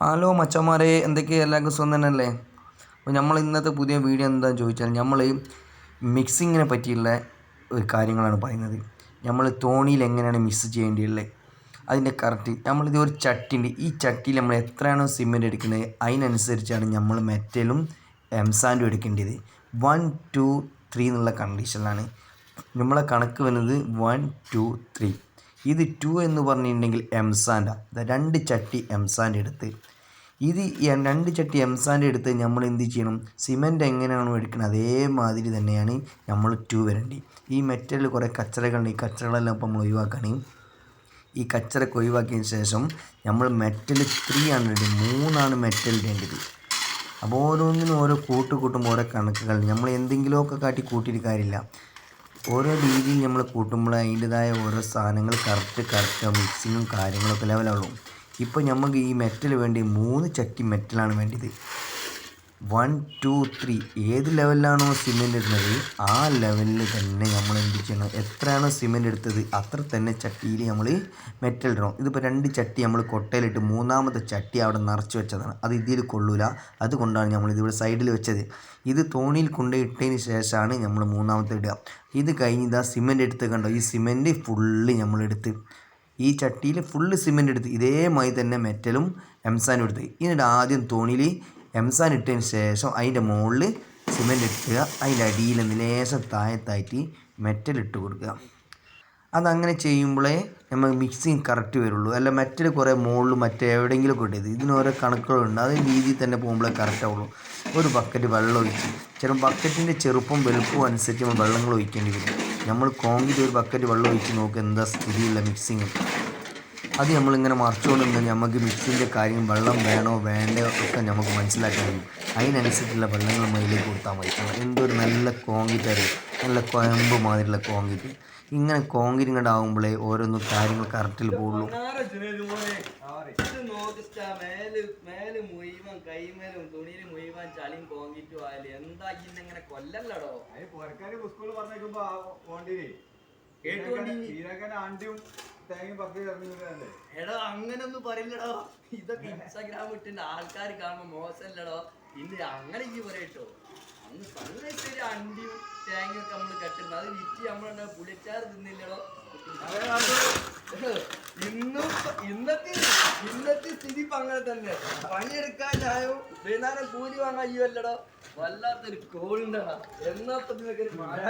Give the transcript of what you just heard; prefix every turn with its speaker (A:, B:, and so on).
A: Hello മച്ചന്മാരെ എന്തൊക്കെയാണ് എല്ലാവർക്കും സ്വന്തം തന്നെയല്ലേ? അപ്പോൾ നമ്മൾ ഇന്നത്തെ പുതിയ വീഡിയോ എന്താണെന്ന് ചോദിച്ചാൽ നമ്മൾ മിക്സിങ്ങിനെ പറ്റിയുള്ള ഒരു കാര്യങ്ങളാണ് പറയുന്നത്. നമ്മൾ തോണിയിൽ എങ്ങനെയാണ് മിക്സ് ചെയ്യേണ്ടിയുള്ളത് അതിന്റെ കറക്റ്റ് നമ്മളിത് ഒരു ചട്ടി ഉണ്ട് ഈ ചട്ടിയിൽ നമ്മൾ എത്രയാണോ സിമെന്റ് എടുക്കുന്നത് അതിനനുസരിച്ചാണ് നമ്മൾ മെറ്റലും എംസാൻഡും എടുക്കേണ്ടത്. വൺ ടു ത്രീ എന്നുള്ള കണ്ടീഷനിലാണ് നമ്മളെ കണക്ക് വരുന്നത് വൺ ടു ത്രീ. ഇത് ടു എന്ന് പറഞ്ഞിട്ടുണ്ടെങ്കിൽ എംസാൻഡാണ് രണ്ട് ചട്ടി എംസാൻഡ് എടുത്ത്. ഇത് രണ്ട് ചട്ടി എംസാൻഡ് എടുത്ത് നമ്മൾ എന്ത് ചെയ്യണം? സിമെന്റ് എങ്ങനെയാണോ എടുക്കുന്നത് അതേമാതിരി തന്നെയാണ് നമ്മൾ ടു വരേണ്ടി ഈ മെറ്റലിൽ കുറേ കച്ചറകളുണ്ട്. ഈ കച്ചറകളെല്ലാം ഇപ്പം നമ്മൾ ഒഴിവാക്കുകയാണ് ഈ കച്ചറൊക്കെ ഒഴിവാക്കിയതിന് ശേഷം നമ്മൾ മെറ്റൽ ത്രീ ആണ് ഇടേണ്ടത് മൂന്നാണ് മെറ്റൽ ഇടേണ്ടത് അപ്പോൾ ഓരോന്നിനും ഓരോ കൂട്ട് കൂട്ടുമ്പോൾ ഓരോ കണക്കുകൾ. നമ്മൾ എന്തെങ്കിലുമൊക്കെ കാട്ടി കൂട്ടിയിട്ട് കാര്യമില്ല. ഓരോ രീതിയിൽ നമ്മൾ കൂട്ടുമ്പോൾ അതിന്റെതായ ഓരോ സാധനങ്ങൾ കറക്റ്റ് കറക്റ്റ് മിക്സിങ്ങും കാര്യങ്ങളൊക്കെ ലെവലാവുള്ളൂ. ഇപ്പോൾ നമുക്ക് ഈ മെറ്റൽ വേണ്ടി മൂന്ന് ചട്ടി മെറ്റലാണ് വേണ്ടത്. വൺ ടു ത്രീ ഏത് ലെവലിലാണോ സിമെന്റ് ഇടുന്നത് ആ ലെവലിൽ തന്നെ നമ്മൾ എന്ത് ചെയ്യണം? എത്രയാണോ സിമെന്റ് എടുത്തത് അത്ര തന്നെ ചട്ടിയിൽ നമ്മൾ മെറ്റൽ ഇടണം. ഇതിപ്പോൾ രണ്ട് ചട്ടി നമ്മൾ കൊട്ടയിലിട്ട് മൂന്നാമത്തെ ചട്ടി അവിടെ നിറച്ച് വെച്ചതാണ്. അത് ഇതിൽ കൊള്ളൂല. അതുകൊണ്ടാണ് നമ്മൾ ഇതിവിടെ സൈഡിൽ വെച്ചത്. ഇത് തോണിയിൽ കൊണ്ട് ഇട്ടതിന് ശേഷമാണ് നമ്മൾ മൂന്നാമത്തെ ഇടുക. ഇത് കഴിഞ്ഞ് ഇതാ സിമെന്റ് എടുത്ത് കണ്ടോ? ഈ സിമെന്റ് ഫുള്ള് നമ്മളെടുത്ത് ഈ ചട്ടിയിൽ ഫുള്ള് സിമെന്റ് എടുത്ത് ഇതേമായി തന്നെ മെറ്റലും എംസാനും എടുത്ത്. എന്നിട്ട് ആദ്യം തോണിയിൽ എംസാൻ ഇട്ടതിന് ശേഷം അതിന്റെ മുകളിൽ സിമെന്റ് ഇട്ടുക അതിന്റെ അടിയിൽ ലേശം താഴത്തായിട്ട് മെറ്റൽ ഇട്ട് കൊടുക്കുക. അതങ്ങനെ ചെയ്യുമ്പോഴേ നമ്മൾ മിക്സിങ് കറക്റ്റ് വരുള്ളൂ. അല്ല മെറ്റൽ കുറേ മുകളിൽ മറ്റേ എവിടെയെങ്കിലും ഒക്കെ ഇട്ടത് ഇതിന് ഓരോ കണക്കുകളുണ്ട്. അതേ രീതിയിൽ തന്നെ പോകുമ്പോഴേ കറക്റ്റ് ആവുള്ളൂ. ഒരു ബക്കറ്റ് വെള്ളം ഒഴിച്ച്. ചില ബക്കറ്റിന്റെ ചെറുപ്പം വലുപ്പം അനുസരിച്ച് നമ്മൾ വെള്ളങ്ങൾ ഒഴിക്കേണ്ടി വരും. നമ്മൾ കോങ്കിന്റെ ഒരു ബക്കറ്റ് വെള്ളം ഒഴിച്ച് നോക്കുക എന്താ സ്ഥിതിയുള്ള മിക്സിങ് അത് നമ്മളിങ്ങനെ മറിച്ചുകൊണ്ട് നിന്ന് നമുക്ക് മിക്സിന്റെ കാര്യം വെള്ളം വേണോ വേണ്ടയോ ഒക്കെ നമുക്ക് മനസ്സിലാക്കാൻ കഴിയും. അതിനനുസരിച്ചുള്ള വെള്ളങ്ങൾ മയിലേക്ക് കൊടുത്താൽ മതി. എന്തൊരു നല്ല കോങ്കിറ്റ് അറിയും നല്ല കൊയമ്പ് മാതിരിയുള്ള കോങ്കിറ്റ് ഇങ്ങനെ കോൺക്രീറ്റ് ഇങ്ങോട്ട് ആകുമ്പോഴേ ഓരോന്നും കാര്യങ്ങൾ കറക്റ്റിൽ പോകുള്ളൂ.
B: കൊല്ലല്ലോ സ്കൂളിൽ പറഞ്ഞേക്കുമ്പോ ആണ്ടിയും
C: എടോ അങ്ങനൊന്നും പറയില്ലടോ. ഇതൊക്കെ ഇൻസ്റ്റാഗ്രാം ഇട്ടിന്റെ ആൾക്കാർ കാണുമ്പോ മോശമല്ലടോ ഇന്ന് അങ്ങനെ ഈ പറയട്ടോ അന്ന് സൺലൈറ്റ് അണ്ടിയും തേങ്ങയൊക്കെ നമ്മൾ കെട്ടുന്നത് അത് വിറ്റ് നമ്മളെ പുളിച്ചാർ തിന്നില്ലടോ. ഇന്നും ഇന്നത്തെ ഇന്നത്തെ സ്ഥിതി ഇപ്പൊ അങ്ങനെ തന്നെ. പണിയെടുക്കാനായോ വൈകുന്നേരം കൂലി വാങ്ങാൻ അയ്യോ അല്ലടോ വല്ലാത്തൊരു കോളുണ്ടടാ. എന്നാ മഴ